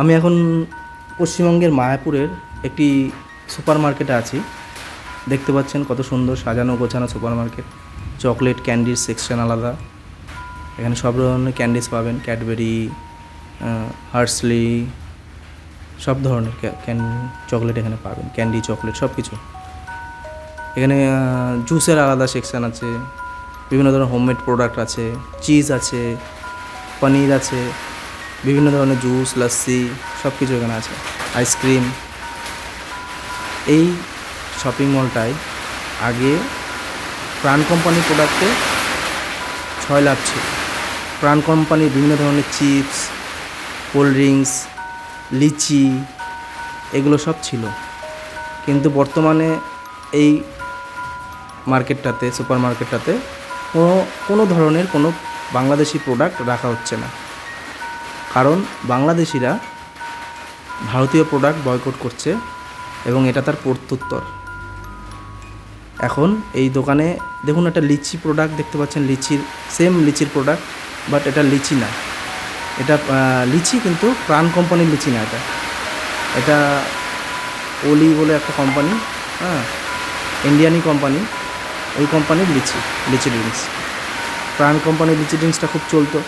আমি এখন পশ্চিমবঙ্গের মায়াপুরের একটি সুপার মার্কেটে আছি। দেখতে পাচ্ছেন কত সুন্দর সাজানো গোছানো সুপার মার্কেট চকলেট, ক্যান্ডির সেকশন আলাদা। এখানে সব ধরনের ক্যান্ডিস পাবেন। ক্যাডবেরি হার্সলি, সব ধরনের ক্যান, চকলেট এখানে পাবেন। ক্যান্ডি, চকলেট, সব কিছু। এখানে জুসের আলাদা সেকশন আছে। বিভিন্ন ধরনের হোমমেড প্রোডাক্ট আছে। চিজ আছে, পনির আছে। বিভিন্ন ধরনের জুস লস্যি সব কিছু এখানে আছে। আইসক্রিম এই শপিং মলটায় আগে প্রাণ কোম্পানির প্রোডাক্টে ছয় লাভ ছিল। প্রাণ কোম্পানির বিভিন্ন ধরনের চিপস কোল্ড ড্রিঙ্কস লিচি, এগুলো সব ছিল। কিন্তু বর্তমানে এই মার্কেটটাতে সুপার মার্কেটটাতে কোনো কোনো ধরনের কোনো বাংলাদেশি প্রোডাক্ট রাখা হচ্ছে না। কারণ বাংলাদেশিরা ভারতীয় প্রোডাক্ট বয়কট করছে এবং এটা তার প্রত্যুত্তর। এখন এই দোকানে দেখুন একটা লিচি প্রোডাক্ট দেখতে পাচ্ছেন, লিচির সেম লিচির প্রোডাক্ট বাট এটা লিচি না। এটা লিচি কিন্তু প্রাণ কোম্পানির লিচি না এটা। এটা ওলি বলে একটা কোম্পানি হ্যাঁ ইন্ডিয়ানি কোম্পানি ওই কোম্পানির লিচি লিচি ড্রিঙ্কস প্রাণ কোম্পানির লিচি ড্রিঙ্কসটা খুব চলতো।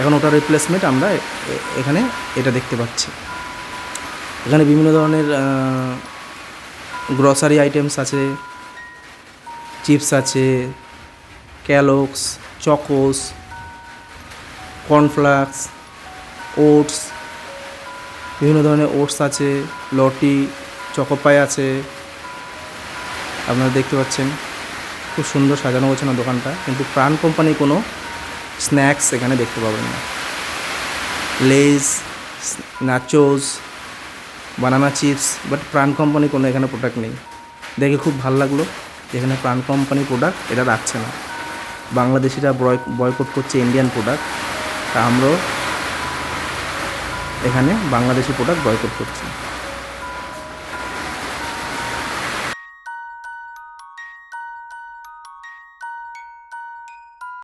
এখন ওটার রিপ্লেসমেন্ট আমরা এখানে এটা দেখতে পাচ্ছি। এখানে বিভিন্ন ধরনের গ্রসারি আইটেমস আছে চিপস আছে ক্যালক্স চকোস কর্নফ্লাক্স ওটস বিভিন্ন ধরনের ওটস আছে, লটি চকোপাই আছে। আপনারা দেখতে পাচ্ছেন, খুব সুন্দর সাজানো গোছানো দোকানটা। কিন্তু প্রাণ কোম্পানির কোনো স্ন্যাক্স এখানে দেখতে পাবেন। না Lay's nachos banana chips but Pran company কোনো এখানে প্রোডাক্ট নেই। দেখে খুব ভালো লাগল যেখানে প্রাণ কোম্পানি প্রোডাক্ট এটা রাখছে না। বাংলাদেশিরা বয়- বয়কট করছে ইন্ডিয়ান প্রোডাক্ট তা আমরাও এখানে বাংলাদেশি প্রোডাক্ট বয়কট করছি।